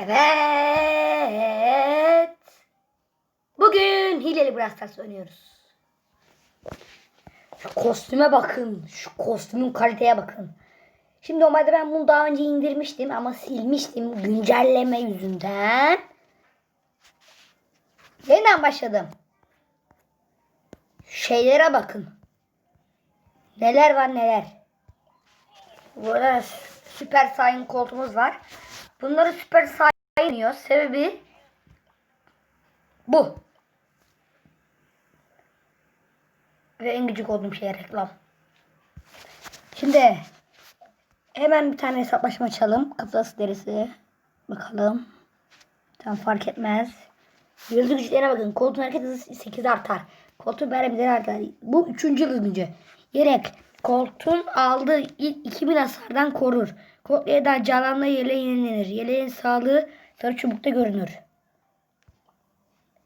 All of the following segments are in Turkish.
Evet. Bugün hileli Brawl Stars oynuyoruz. Şu kostüme bakın. Şu kostümün kaliteye bakın. Şimdi normalde ben bunu daha önce indirmiştim ama silmiştim güncelleme yüzünden. Yeniden başladım. Şeylere bakın. Neler var neler. Burada süper sayın koltuğumuz var. Bunları süper sayınıyor. Sebebi bu. Ve en gıcık olduğum şey reklam. Şimdi hemen bir tane hesaplaşma açalım. Kafası derisi. Bakalım. Tam fark etmez. Yıldız güçlerine bakın. Koltuğun hareket hızı 8 artar. Koltuğun veremeden artar. Bu 3. yıldız gücü. Yelek. Koltuğun aldığı ilk 2000 hasardan korur. Eden canlanma yeleği yenilenir. Yeleğin sağlığı sarı çubukta görünür.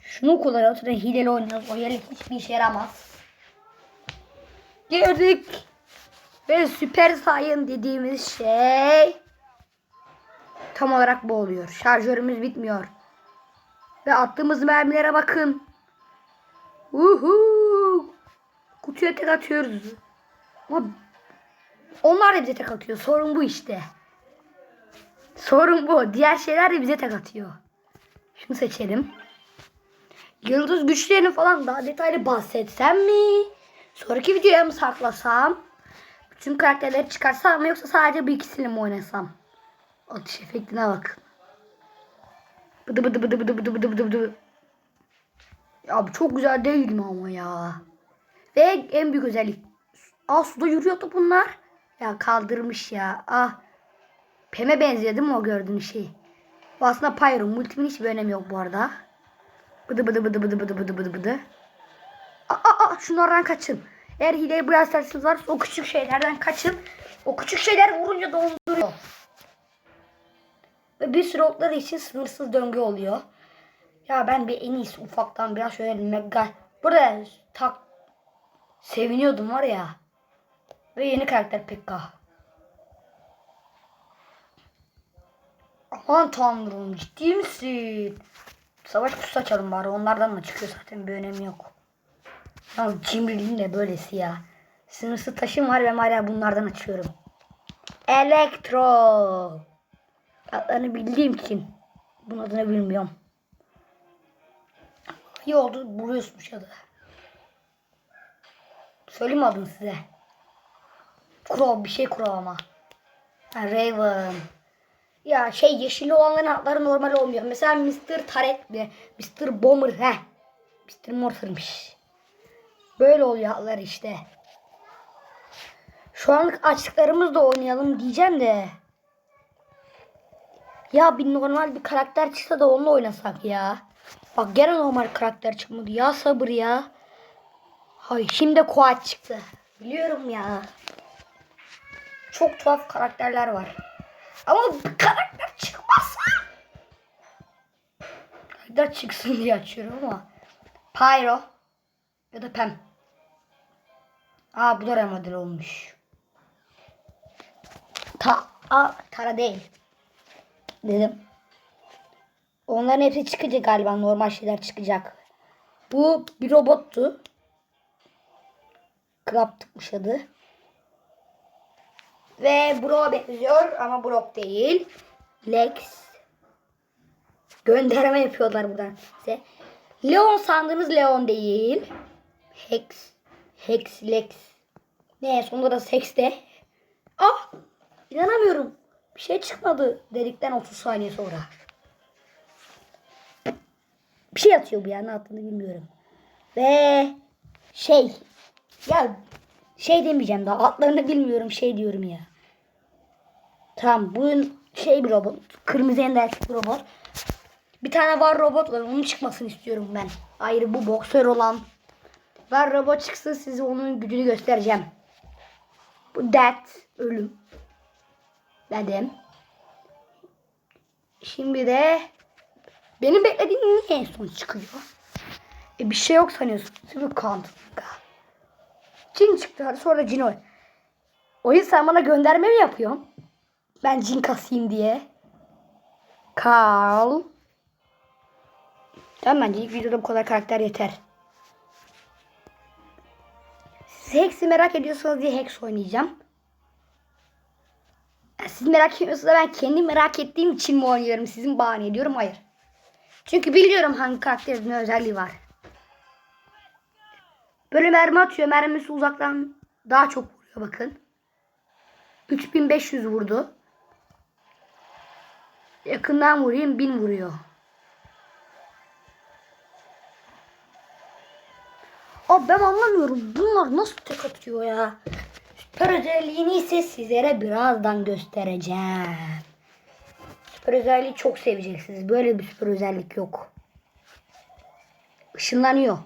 Şunu kullanıyoruz. Sonra hileli oynuyoruz. O yelek hiçbir işe yaramaz. Girdik. Ve süper sayın dediğimiz şey tam olarak bu oluyor. Şarjörümüz bitmiyor. Ve attığımız mermilere bakın. Uhu. Kutuya tek atıyoruz. Ama onlar da bize tek atıyor. Sorun bu işte. Sorun bu. Diğer şeyler de bize tek atıyor. Şunu seçelim. Yıldız güçlerini falan daha detaylı bahsetsem mi? Sonraki videoya mı saklasam? Bütün karakterleri çıkarsam mı yoksa sadece bir ikisiyle mi oynasam? Atış efektine bak. Bıdı bıdı bıdı bıdı bıdı bıdı bıdı bıdı. Ya çok güzel değil mi ama ya? Ve en büyük özellik. Aa suda yürüyordu bunlar. Ya kaldırmış ya. Ah. Pem'e benziyor değil mi o gördüğün şey? Bu aslında Pyro. Multimin hiçbir önemi yok bu arada. Bıdı bıdı bıdı bıdı bıdı bıdı bıdı bıdı. Aa, aa, şunlardan kaçın. Eğer hileli Brawl Stars'ınız varsa o küçük şeylerden kaçın. O küçük şeyler vurunca donduruyor. Ve bir sürü okları için sınırsız döngü oluyor. Ya ben bir en iyisi ufaktan biraz şöyle mega... Burada tak... Seviniyordum var ya. Ve yeni karakter Pekka. Aman tanrım ciddi misin? Savaş kutusu açalım bari onlardan da çıkıyor zaten bir önemi yok. Yalnız cimriliğin de böylesi ya. Sınırsız taşım var ve hala bunlardan açıyorum. Elektro. Adlarını bildiğim için. Bunun adını bilmiyorum. İyi oldu buluyorsunuz adı. Söyleyeyim mi adını size? Crow bir şey Crow ama. Ha, Raven. Ya şey yeşilli olanların adları normal olmuyor. Mesela Mr. Tarek ve Mr. Bomber he. Mr. Mortar'mış. Böyle oluyor adlar işte. Şu anlık açtıklarımızla oynayalım diyeceğim de. Ya bir normal bir karakter çıksa da onunla oynasak ya. Bak gene normal karakter çıkmadı. Ya sabır ya. Hay şimdi Koat çıktı. Biliyorum ya. Çok tuhaf karakterler var. Ama karakter çıkmazsa. Karakter çıksın diye açıyorum ama. Pyro. Ya da Pem. Aa bu da remodel olmuş. Ta a, Tara değil. Dedim. Onların hepsi çıkacak galiba. Normal şeyler çıkacak. Bu bir robottu. Tıkmış adı. Ve Brock'a benziyor ama Brock değil. Lex. Gönderme yapıyorlar buradan size. Leon sandığınız Leon değil. Hex. Hex, Lex. Ne sonunda da Sex de. Ah! İnanamıyorum. Bir şey çıkmadı dedikten 30 saniye sonra. Bir şey atıyor bu ya ne attığını bilmiyorum. Ve şey ya şey demeyeceğim daha atlarını bilmiyorum şey diyorum ya. Tamam bugün şey bir robot. Kırmızı ender bir robot. Bir tane var robot var onun çıkmasını istiyorum ben. Ayrı bu boksör olan. Var robot çıksın size onun gücünü göstereceğim. Bu death ölüm. Dedim. Şimdi de benim beklediğim niye en son çıkıyor? E bir şey yok sanıyorsun. Mi Kant? Cin çıktı sonra da cin oy. Oyun sen bana gönderme mi yapıyorsun? Ben cin kasayım diye. Carl. Tamam bence ilk videoda bu kadar karakter yeter. Siz Hex'i merak ediyorsanız diye Hex oynayacağım. Ya Siz merak etmiyorsanız da ben kendi merak ettiğim için mi oynuyorum? Sizin bahane ediyorum. Hayır. Çünkü biliyorum hangi karakterin özelliği var. Böyle mermi atıyor. Mermisi uzaktan daha çok vuruyor bakın. 3500 vurdu. Yakından vurayım 1000 vuruyor. Abi ben anlamıyorum. Bunlar nasıl tek atıyor ya? Süper özelliğini ise sizlere birazdan göstereceğim. Süper özelliği çok seveceksiniz. Böyle bir süper özellik yok. Işınlanıyor.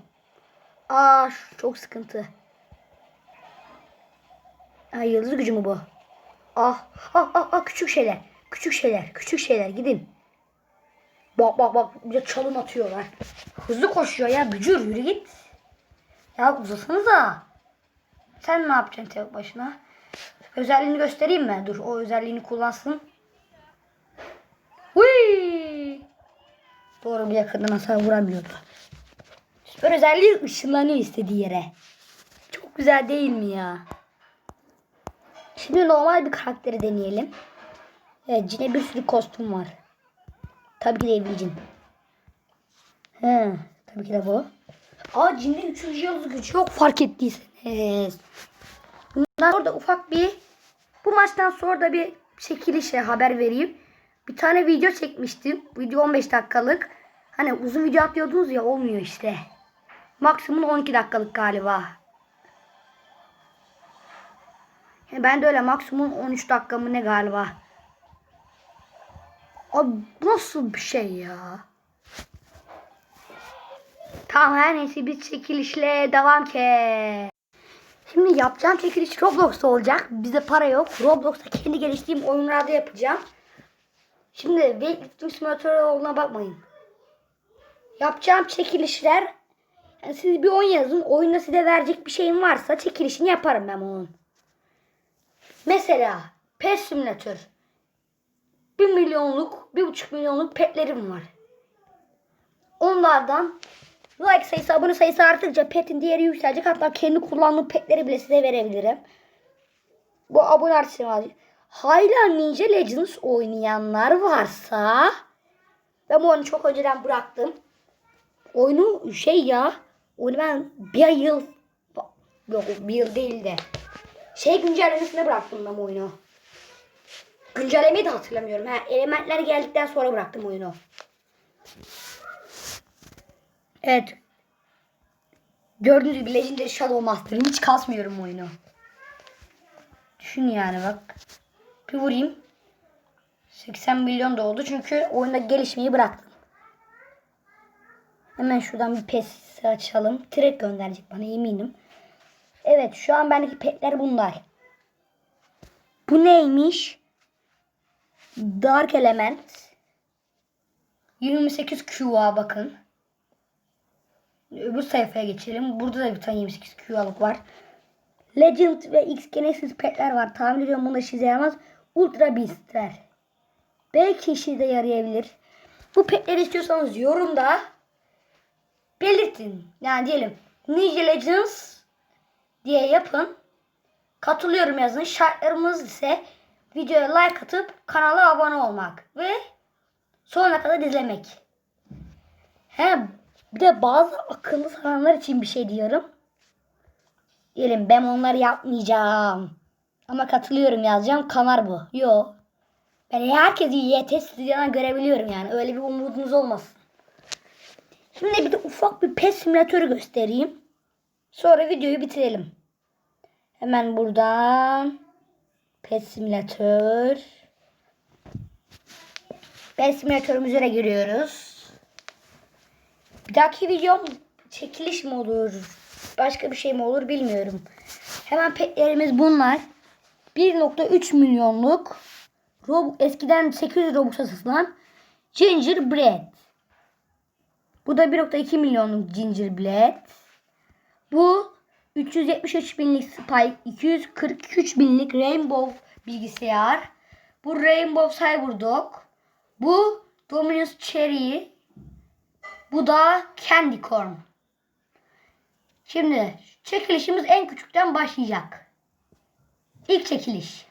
Aa çok sıkıntı. Ay yıldız gücü mü bu? Ah, ah, ah, ah küçük şeyler. Küçük şeyler, küçük şeyler gidin. Bak bak bak bir de çalım atıyorlar. Hızlı koşuyor ya bücür yürü git. Ya uzasanıza. Sen ne yapacaksın tek başına? Özelliğini göstereyim mi? Dur o özelliğini kullansın. Huy! Doğru bir yakından hasar vuramıyordu. Süper özelliği ışınlanıyor istediği yere. Çok güzel değil mi ya? Şimdi normal bir karakteri deneyelim. Evet Cin'e bir sürü kostüm var. Tabii ki de evli Cin. He, tabii ki de bu. Aa Cin'de 3. yıldız gücü yok fark ettiyseniz. Bundan sonra da ufak bir bu maçtan sonra da bir çekilişe haber vereyim. Bir tane video çekmiştim. Video 15 dakikalık. Hani uzun video atlıyordunuz ya olmuyor işte. Maksimum 12 dakikalık galiba. Yani ben de öyle maksimum 13 dakika mı ne galiba. Abi nasıl bir şey ya? Tamam her neyse biz çekilişle devam ki. Şimdi yapacağım çekiliş Roblox'ta olacak. Bizde para yok. Roblox'ta kendi geliştirdiğim oyunlarda yapacağım. Şimdi Weightlifting Simulator olduğuna bakmayın. Yapacağım çekilişler yani siz bir oyun yazın. Oyunda size verecek bir şeyim varsa çekilişini yaparım ben onun. Mesela PES Simulator. 1 milyonluk, 1,5 milyonluk petlerim var. Onlardan like sayısı, abone sayısı arttıkça petin değeri yükselecek. Hatta kendi kullandığım petleri bile size verebilirim. Bu abone artışı. Hala Ninja Legends oynayanlar varsa ben bu çok önceden bıraktım. Oyunu şey ya oyunu ben bir yıl yok bir yıl değil de şey güncellemesine bıraktım ben oyunu. Güncellemeyi de hatırlamıyorum. Ha, elementler geldikten sonra bıraktım oyunu. Evet. Gördüğünüz gibi Legendary Shadow Master'ım hiç kasmıyorum oyunu. Düşün yani bak. Bir vurayım. 80 milyon da oldu çünkü oyunda gelişmeyi bıraktım. Hemen şuradan bir pes açalım. Trek gönderecek bana eminim. Evet şu an bendeki petler bunlar. Bu neymiş? Dark Element. 28 QA bakın. Öbür sayfaya geçelim. Burada da bir tane 28 QA'lık var. Legend ve X Genesis petler var. Tahmin ediyorum bunda işinize yaramaz. Ultra Beast'ler. Belki işinize yarayabilir. Bu petleri istiyorsanız yorumda belirtin. Yani diyelim Ninja Legends diye yapın. Katılıyorum yazın. Şartlarımız ise videoya like atıp kanala abone olmak ve sonuna kadar izlemek. He, bir de bazı akıllı sananlar için bir şey diyorum. Diyelim ben onları yapmayacağım. Ama katılıyorum yazacağım. Kanar bu. Yo. Ben herkesi YT stüdyodan görebiliyorum yani. Öyle bir umudunuz olmasın. Şimdi bir de ufak bir PES simülatörü göstereyim. Sonra videoyu bitirelim. Hemen buradan PES simülatör. PES simülatörümüze giriyoruz. Bir dahaki videom çekiliş mi olur? Başka bir şey mi olur bilmiyorum. Hemen petlerimiz bunlar. 1.3 milyonluk Rob eskiden 800 Robux satılan Gingerbread. Bu da 1.2 milyonluk Gingerbread. Bu 373 binlik Spike, 243 binlik Rainbow bilgisayar. Bu Rainbow Cyberdog. Bu Cherry. Bu da Candy Corn. Şimdi çekilişimiz en küçükten başlayacak. İlk çekiliş.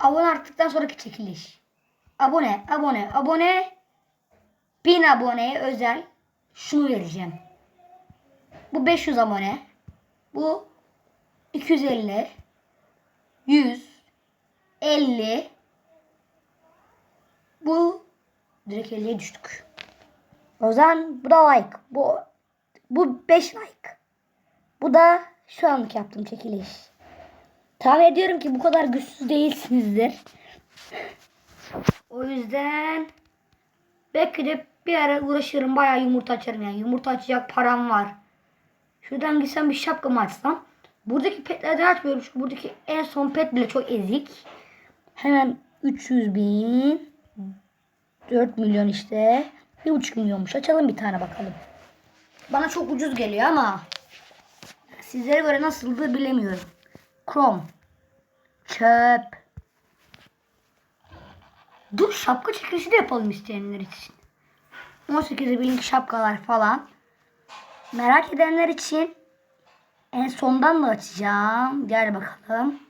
Abone arttıktan sonraki çekiliş. Abone, abone, abone. 1000 aboneye özel şunu vereceğim. Bu 500 abone. Bu 250. 100. 50. Bu direkt 50'ye düştük. O zaman bu da like. Bu bu 5 like. Bu da şu anlık yaptığım çekiliş. Tahmin ediyorum ki bu kadar güçsüz değilsinizdir. O yüzden belki de bir ara uğraşırım. Bayağı yumurta açarım yani. Yumurta açacak param var. Şuradan gitsem bir şapkamı açsam. Buradaki petlerden açmıyorum. Çünkü buradaki en son pet bile çok ezik. Hemen 300 bin. 4 milyon işte. 1,5 milyonmuş. Açalım bir tane bakalım. Bana çok ucuz geliyor ama sizlere göre nasıldır bilemiyorum. Chrome. Çöp. Dur şapka çekilişi de yapalım isteyenler için. 18 binlik şapkalar falan. Merak edenler için en sondan da açacağım. Gel bakalım.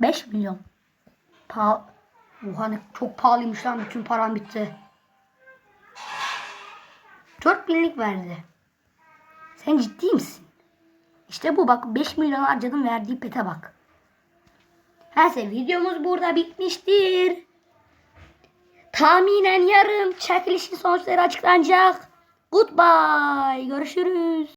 5 milyon. Pa Oha ne çok pahalıymış lan bütün param bitti. 4 binlik verdi. Sen ciddi misin? İşte bu bak 5 milyon harcadım verdiği pete bak. Neyse videomuz burada bitmiştir. Tahminen yarın çekilişin sonuçları açıklanacak. Goodbye. Görüşürüz.